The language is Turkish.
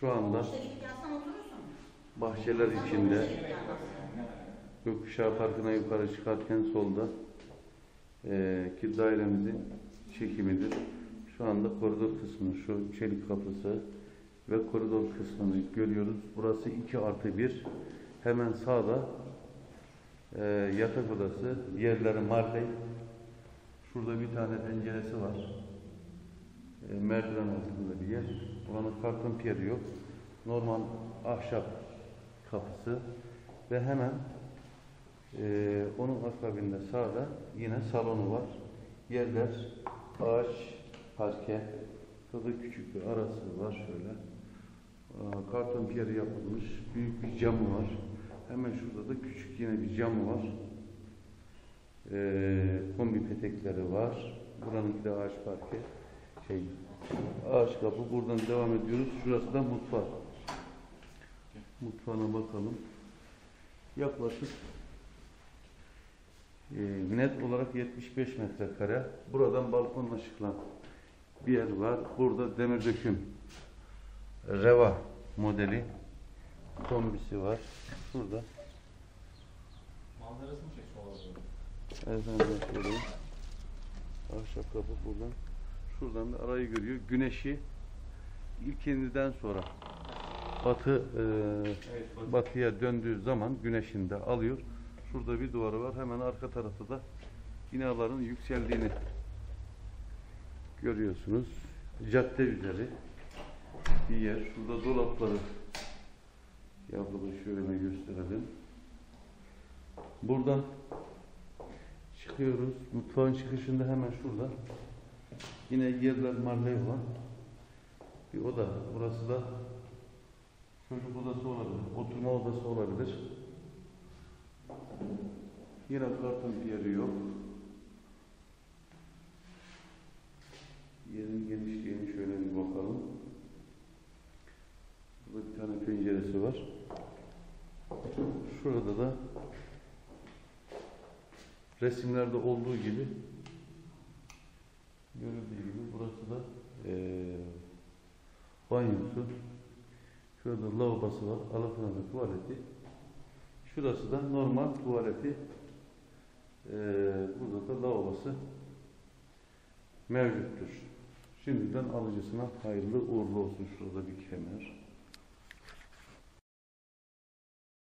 Şu anda bahçeler içinde. Gökkuşağı Parkı'na yukarı çıkarken solda eee ki dairemizin çekimidir. Şu anda koridor kısmı, şu çelik kapısı ve koridor kısmını görüyoruz. Burası 2 artı 1. Hemen sağda eee, yatak odası, yerleri marley. Şurada bir tane penceresi var. Eee, merdiven altında bir yer. Buranın karton piyeri yok. Normal ahşap kapısı ve hemen ee, onun akabinde sağda yine salonu var. Yerler ağaç, parke. Burada küçük bir arası var şöyle. Aa, Karton piyeri yapılmış. Büyük bir camı var. Hemen şurada da küçük yine bir camı var. Ee, kombi petekleri var. Buranınki de ağaç parke. Şey, ağaç kapı. Buradan devam ediyoruz. Şurası da mutfak. Mutfağına bakalım. Yaklaşık e, net olarak 75 metrekare. Buradan balkonla çıkılan bir yer var. Burada demir döküm Reva modeli kombisi var. Şurada. Manzarası mı olabilir? Efendim söyleyeyim. Ahşap kapı buradan. Şuradan da arayı görüyor. Güneşi ilkindiden sonra batı e, Evet, bak. batıya döndüğü zaman güneşini de alıyor. Şurada bir duvarı var. Hemen arka tarafta da binaların yükseldiğini görüyorsunuz. Cadde üzeri bir yer. Şurada dolapları yapılı şöyle gösterelim. Buradan çıkıyoruz. Mutfağın çıkışında hemen şurada yine yerler marley olan bir oda. Burası da Çocuk odası olabilir, oturma odası olabilir. Yine karton bir yeri yok. Yerin genişliğini şöyle bir bakalım. Burada bir tane penceresi var. Şurada da resimlerde olduğu gibi görüldüğü gibi burası da eee banyosu. Şurada lavabosu var. Alakanada tuvaleti. Şurası da normal tuvaleti. Ee, burada da lavabosu mevcuttur. Şimdiden alıcısına hayırlı uğurlu olsun. Şurada bir kemer.